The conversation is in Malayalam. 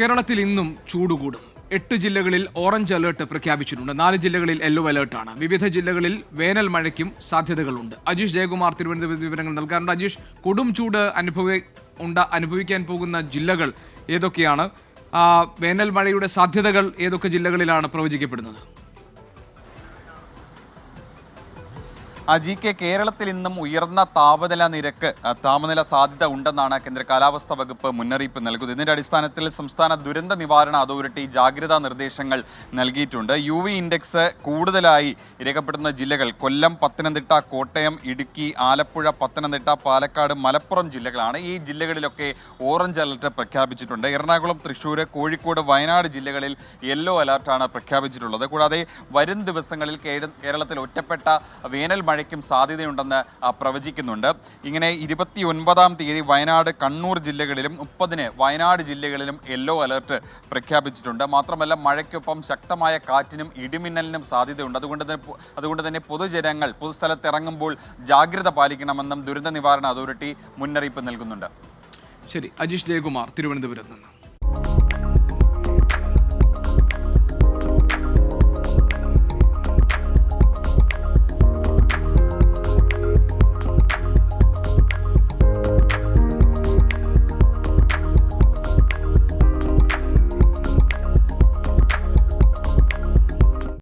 കേരളത്തിൽ ഇന്നും ചൂട് കൂടും. എട്ട് ജില്ലകളിൽ ഓറഞ്ച് അലേർട്ട് പ്രഖ്യാപിച്ചിട്ടുണ്ട്. നാല് ജില്ലകളിൽ യെല്ലോ അലേർട്ടാണ് വിവിധ ജില്ലകളിൽ വേനൽ മഴയ്ക്കും സാധ്യതകളുണ്ട്. അജീഷ് ജയകുമാർ തിരുവനന്തപുരത്ത് വിവരങ്ങൾ നൽകാറുണ്ട്. അജീഷ് കൊടും ചൂട് അനുഭവ ഉണ്ട അനുഭവിക്കാൻ പോകുന്ന ജില്ലകൾ ഏതൊക്കെയാണ്? വേനൽ മഴയുടെ സാധ്യതകൾ ഏതൊക്കെ ജില്ലകളിലാണ് പ്രവചിക്കപ്പെടുന്നത്? ജി കെ കേരളത്തിൽ ഇന്നും ഉയർന്ന താപനില നിരക്ക് താപനില സാധ്യത ഉണ്ടെന്നാണ് കേന്ദ്ര കാലാവസ്ഥാ വകുപ്പ് മുന്നറിയിപ്പ് നൽകുന്നത്. ഇതിന്റെ അടിസ്ഥാനത്തിൽ സംസ്ഥാന ദുരന്ത നിവാരണ അതോറിറ്റി ജാഗ്രതാ നിർദ്ദേശങ്ങൾ നൽകിയിട്ടുണ്ട്. യു വി ഇൻഡെക്സ് കൂടുതലായി രേഖപ്പെടുന്ന ജില്ലകൾ കൊല്ലം പത്തനംതിട്ട കോട്ടയം ഇടുക്കി ആലപ്പുഴ പത്തനംതിട്ട പാലക്കാട് മലപ്പുറം ജില്ലകളാണ് ഈ ജില്ലകളിലൊക്കെ ഓറഞ്ച് അലർട്ട് പ്രഖ്യാപിച്ചിട്ടുണ്ട്. എറണാകുളം തൃശൂർ കോഴിക്കോട് വയനാട് ജില്ലകളിൽ യെല്ലോ അലർട്ടാണ് പ്രഖ്യാപിച്ചിട്ടുള്ളത്. കൂടാതെ വരും ദിവസങ്ങളിൽ കേരളത്തിൽ ഒറ്റപ്പെട്ട വേനൽ മഴയ്ക്കും സാധ്യതയുണ്ടെന്ന് പ്രവചിക്കുന്നുണ്ട്. ഇങ്ങനെ ഇരുപത്തി ഒൻപതാം തീയതി വയനാട് കണ്ണൂർ ജില്ലകളിലും മുപ്പതിന് വയനാട് ജില്ലകളിലും യെല്ലോ അലർട്ട് പ്രഖ്യാപിച്ചിട്ടുണ്ട്. മാത്രമല്ല മഴയ്ക്കൊപ്പം ശക്തമായ കാറ്റിനും ഇടിമിന്നലിനും സാധ്യതയുണ്ട്. അതുകൊണ്ട് തന്നെ അതുകൊണ്ട് തന്നെ പൊതുജനങ്ങൾ പൊതുസ്ഥലത്ത് ഇറങ്ങുമ്പോൾ ജാഗ്രത പാലിക്കണമെന്നും ദുരന്ത നിവാരണ അതോറിറ്റി മുന്നറിയിപ്പ് നൽകുന്നുണ്ട്. ശരി അജീഷ് ജയകുമാർ തിരുവനന്തപുരത്ത് നിന്ന്.